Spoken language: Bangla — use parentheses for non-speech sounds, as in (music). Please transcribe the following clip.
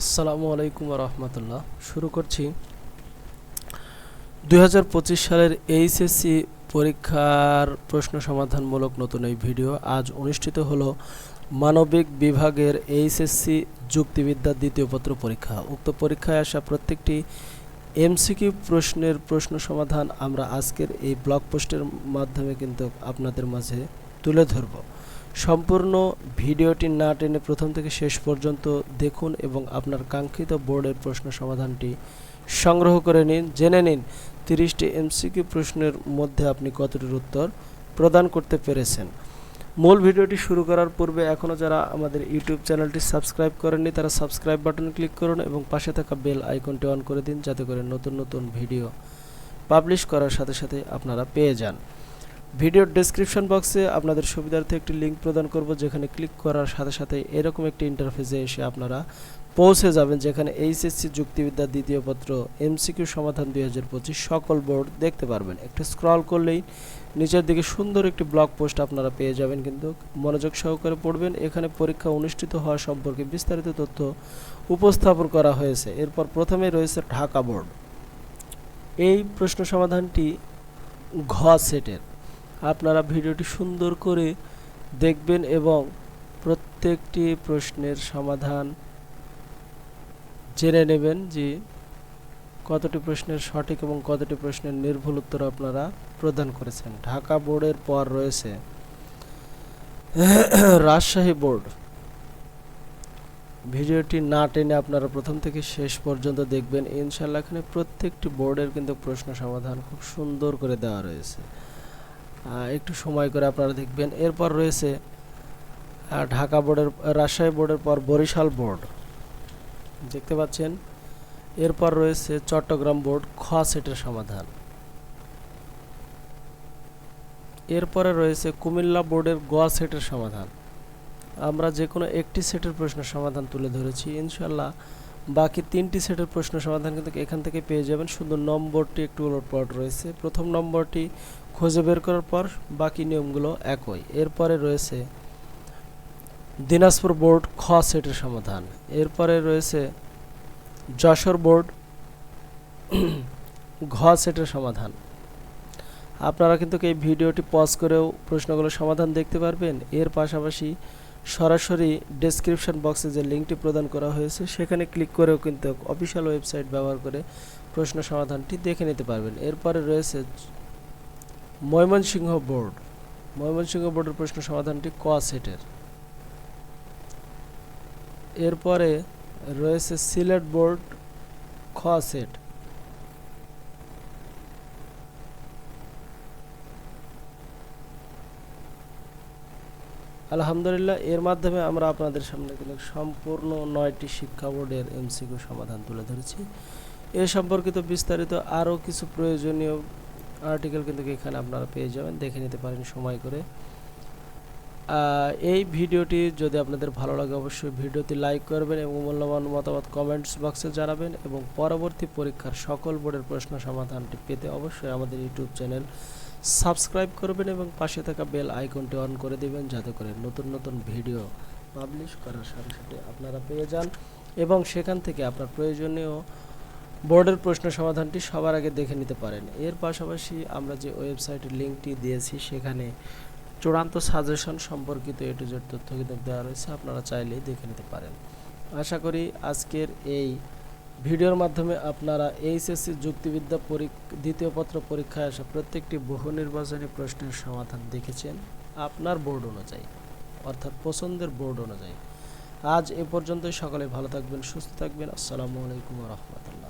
আসসালামু আলাইকুম রহমতুল্লাহ শুরু করছি। দুই হাজার পঁচিশ সালের এইচএসসি পরীক্ষার প্রশ্ন সমাধানমূলক নতুন এই ভিডিও। আজ অনুষ্ঠিত হলো মানবিক বিভাগের এইচএসসি যুক্তিবিদ্যা দ্বিতীয় পত্র পরীক্ষা। উক্ত পরীক্ষায় আসা প্রত্যেকটি এমসিকিউ প্রশ্নের প্রশ্ন সমাধান আমরা আজকের এই ব্লগ পোস্টের মাধ্যমে কিন্তু আপনাদের মাঝে তুলে ধরব। সম্পূর্ণ ভিডিওটি না টেনে প্রথম থেকে শেষ পর্যন্ত দেখুন এবং আপনার কাঙ্ক্ষিত বোর্ডের প্রশ্ন সমাধানটি সংগ্রহ করে নিন। জেনে নিন তিরিশটি এমসিকিউ প্রশ্নের মধ্যে আপনি কতটির উত্তর প্রদান করতে পেরেছেন। মূল ভিডিওটি শুরু করার পূর্বে এখনও যারা আমাদের ইউটিউব চ্যানেলটি সাবস্ক্রাইব করেননি, তারা সাবস্ক্রাইব বাটন ক্লিক করুন এবং পাশে থাকা বেল আইকনটি অন করে দিন যাতে করে নতুন নতুন ভিডিও পাবলিশ করার সাথে সাথে আপনারা পেয়ে যান। ভিডিওর ডেসক্রিপশন বক্সে আপনাদের সুবিধার্থে একটি লিঙ্ক প্রদান করব, যেখানে ক্লিক করার সাথে সাথে এরকম একটি ইন্টারফেসে এসে আপনারা পৌঁছে যাবেন, যেখানে এইচএসসি যুক্তিবিদ্যা দ্বিতীয় পত্র এমসিকিউ সমাধান দুই হাজার পঁচিশ সকল বোর্ড দেখতে পারবেন। একটু স্ক্রল করলেই নিচের দিকে সুন্দর একটি ব্লগ পোস্ট আপনারা পেয়ে যাবেন, কিন্তু মনোযোগ সহকারে পড়বেন। এখানে পরীক্ষা অনুষ্ঠিত হওয়া সম্পর্কে বিস্তারিত তথ্য উপস্থাপন করা হয়েছে। এরপর প্রথমে রয়েছে ঢাকা বোর্ড এই প্রশ্ন সমাধানটি ঘ সেটের আপনারা ভিডিওটি সুন্দর করে দেখবেন এবং প্রত্যেকটি প্রশ্নের সমাধান জেনে নেবেন যে কতটি প্রশ্নের সঠিক এবং কতটি প্রশ্নের নির্ভুল উত্তর আপনারা প্রদান করেছেন। ঢাকা বোর্ডের পর রয়েছে রাজশাহী বোর্ড। ভিডিওটি না টেনে আপনারা প্রথম থেকে শেষ পর্যন্ত দেখবেন। ইনশাল্লাহ এখানে প্রত্যেকটি বোর্ডের কিন্তু প্রশ্ন সমাধান খুব সুন্দর করে দেওয়া রয়েছে। একটু সময় করে আপনারা দেখবেন। এরপর রয়েছে ঢাকা বোর্ডের, রাজশাহী বোর্ডের পর বরিশাল বোর্ড। দেখতে পাচ্ছেন? এরপর রয়েছে চট্টগ্রাম বোর্ড, খ সেটের সমাধান। এরপরে রয়েছে কুমিল্লা বোর্ডের গ সেটের সমাধান। আমরা যে কোনো একটি সেটের প্রশ্ন সমাধান তুলে ধরেছি। ইনশাল্লাহ বাকি তিনটি সেটের প্রশ্ন সমাধান কিন্তু এখান থেকে পেয়ে যাবেন। শুধু নম্বরটি একটু উলটপালট রয়েছে। প্রথম নম্বরটি খুঁজে বের করার পর বাকি নিয়মগুলো একই। এরপরে রয়েছে দিনাজপুর বোর্ড খ সেটের সমাধান। এরপরে রয়েছে যশোর বোর্ড (clears throat) ঘ সেটের সমাধান। আপনারা কিন্তু এই ভিডিওটি পজ করেও প্রশ্নগুলোর সমাধান দেখতে পারবেন। এর পাশাপাশি সরাসরি ডেসক্রিপশন বক্সে যে লিঙ্কটি প্রদান করা হয়েছে, সেখানে ক্লিক করেও কিন্তু অফিসিয়াল ওয়েবসাইট ব্যবহার করে প্রশ্ন সমাধানটি দেখে নিতে পারবেন। এরপরে রয়েছে ময়মনসিংহ বোর্ড। ময়মনসিংহ বোর্ডের প্রশ্ন সমাধানটি ক সেটের। এরপরে রয়েছে সিলেট বোর্ড খ সেট। আলহামদুলিল্লাহ, এর মাধ্যমে আমরা আপনাদের সামনে কিন্তু সম্পূর্ণ নয়টি শিক্ষা বোর্ডের এমসিকিউ সমাধান তুলে ধরেছি। এ সম্পর্কিত বিস্তারিত আরও কিছু প্রয়োজনীয় আর্টিকেল কিন্তু এখানে আপনারা পেয়ে যাবেন, দেখে নিতে পারেন, সময় করে। এই ভিডিওটি যদি আপনাদের ভালো লাগে, অবশ্যই ভিডিওটি লাইক করবেন এবং মূল্যবান মতামত কমেন্টস বক্সে জানাবেন এবং পরবর্তী পরীক্ষার সকল বোর্ডের প্রশ্ন সমাধানটি পেতে অবশ্যই আমাদের ইউটিউব চ্যানেল সাবস্ক্রাইব করবেন এবং পাশে থাকা বেল আইকনটি অন করে দিবেন, যাতে করে নতুন নতুন ভিডিও পাবলিশ করার সাথে সাথে আপনারা পেয়ে যান এবং সেখান থেকে আপনার প্রয়োজনীয় বোর্ডের প্রশ্ন সমাধানটি সবার আগে দেখে নিতে পারেন। এর পাশাপাশি আমরা যে ওয়েবসাইটের লিঙ্কটি দিয়েছি, সেখানে চূড়ান্ত সাজেশন সম্পর্কিত এ টু জেড তথ্য কিন্তু দেওয়া রয়েছে, আপনারা চাইলেই দেখে নিতে পারেন। আশা করি আজকের এই ভিডিওর মাধ্যমে আপনারা এইচএসসি যুক্তিবিদ্যা দ্বিতীয় পত্র পরীক্ষায় আসা প্রত্যেকটি বহু নির্বাচনী প্রশ্নের সমাধান দেখেছেন আপনার বোর্ড অনুযায়ী, অর্থাৎ পছন্দের বোর্ড অনুযায়ী। আজ এ পর্যন্তই, সকলে ভালো থাকবেন, সুস্থ থাকবেন। আসসালামু আলাইকুম রহমতুল্লাহ।